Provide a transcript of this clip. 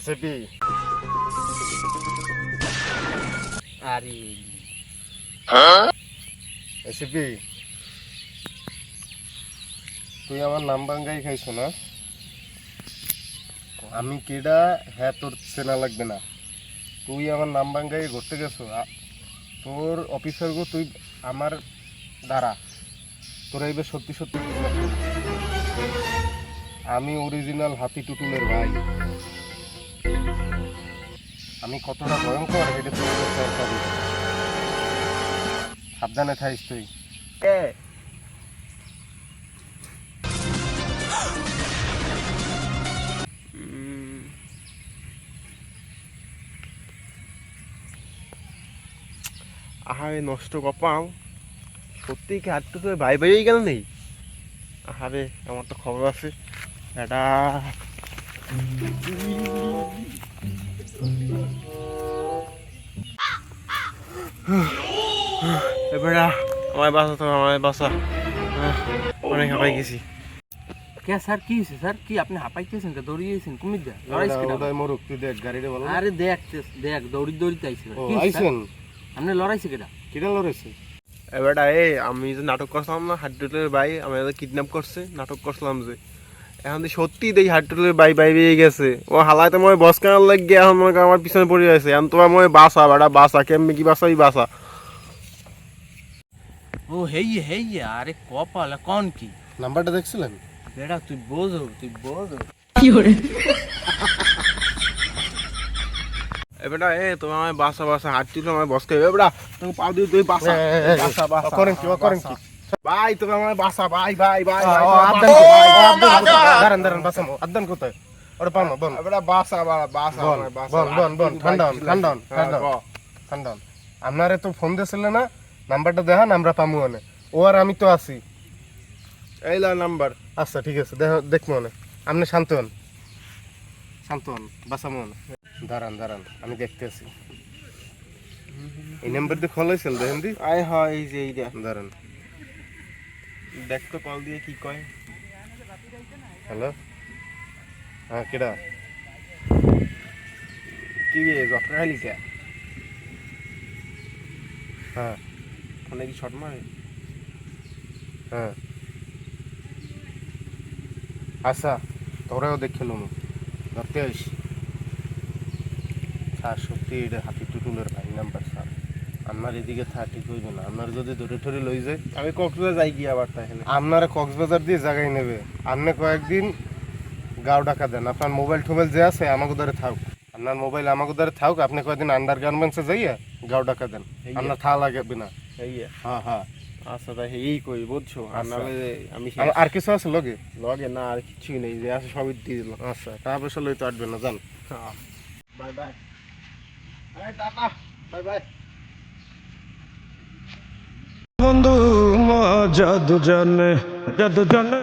ACP আরে ACP তুই আমার নাম বাঙ্গাই খাইছো না? আমি কেডা? হ্যাঁ তোর চেনা লাগবে না। তুই আমার নাম বাঙ্গাই ঘুরতে গেছো? তোর অফিসার গো তুই আমার দ্বারা তোর এইবার সত্যি সত্যি। আমি অরিজিনাল হাতি টুটুলের ভাই। আমি কতটা ভয়ঙ্কর এটা তুই বুঝতে। সাবধানে থাইস তুই। আহারে নষ্ট কপাল। সত্যি কি হাতটু তো ভাই ভাই কেন নেই আহারে আমার তো খবর আছে। এটা এবারে আমার বাসা তো আমার বাসা আহ, অনেক হাঁপাই গেছি। কে স্যার কি হয়েছে? স্যার কি আপনি হাঁপাইতেছেন কে? দৌড়িয়েছেন কুমির দা? লড়াইছে কেডা? ওটাই মরুক তুই দেখ গাড়িটা বলো আরে দেখ দেখ দৌড়ি দৌড়িতে আইছে। ও কি হইছে, আইছেন? স্যার? আপনি লড়াইছে কেটা লড়েছে এবারটা এই আমি যে নাটক করছিলাম না হাড্ডুলের ভাই আমি কিডন্যাপ করছে নাটক করছিলাম যে। এখন সত্যি দেখি হাড্ডুলের ভাই বাই বেরিয়ে গেছে ও হালাইতে মনে বস কেনার লাগে এখন মনে আমার পিছনে পড়ে আছে এখন তোমার মনে হয় বাসা বেটা বাসা কেমনি কি বাসা বাসা ও হেই হেই আরে কপাল কোন কি? নাম্বারটা দেখছিলেন? বেটা তুই বোঝো তুই বোঝো। এবারটা এ তোমার আমার বাসা বাসা হাঁটছিল আমার বস কে এবারটা তুমি পাও দিয়ে তুই বাসা বাসা বাসা করেন কি করেন কি? ভাই তুমি আমার বাসা ভাই ভাই ভাই বাসা? ভাই, আবদান বাসা। কোথায়? দাঁড়ান ওটা পানো বন বাসা বাসা বাসা। বন বন বন ঠান্ডা ঠান্ডা ঠান্ডা হন, ঠান্ডা আপনারে তো ফোন দিয়েছিল না? নাম্বারটা দেখান আমরা পামু অনে ও আর আমি তো আছি। এই লা নাম্বার। আচ্ছা ঠিক আছে দেখ দেখব অনে আপনি শান্ত হন। শান্ত হন অনে দাঁড়ান দাঁড়ান আমি দেখতেছি। এই নাম্বার দিয়ে খোলা হয়েছিল দেখেন দি। আয় হয় এই যে এইটা দাঁড়ান। দেখ তো কল দিয়ে কি কয়। হ্যালো? হ্যাঁ কেডা? কি রে জটকা খালি কে? হ্যাঁ। ফোনে কি শট মারে হ্যাঁ। আচ্ছা তোরাও দেখছিল ধরতে আইস স্যার সত্যি এটা হাতি টুটুলের ভাই নাম্বার স্যার। আপনার এদিকে থা ঠিক হইবে না। আপনার যদি ধরে ঠরে লই যায়। আমি কক্সবাজার যাই কি আবার এখানে। আপনারা কক্সবাজার দিয়ে জায়গায় নেবে। আপনি কয়েকদিন গাও ডাকা দেন। আপনার মোবাইল টোবাইল যে আছে আমাকে ধরে থাক আপনার মোবাইল আমাকে ধরে থাক আপনি কয়েকদিন আন্ডার গার্মেন্টসে যাইয়া গাও ডাকা দেন। আপনার থা লাগবে না। হ্যাঁ হ্যাঁ আচ্ছা তাই এই কই বুঝছ? আর আচ্ছা। নাহলে আমি আর- কিছু আছে লগে? লগে না আর কিছুই নেই যে আছে সবই দিয়ে দিল। আচ্ছা টাকা পয়সা লই তো আটবে না জান। Bye bye. আরে টাটা বাই বাই। বন্ধু জানে দুজনে দুজনে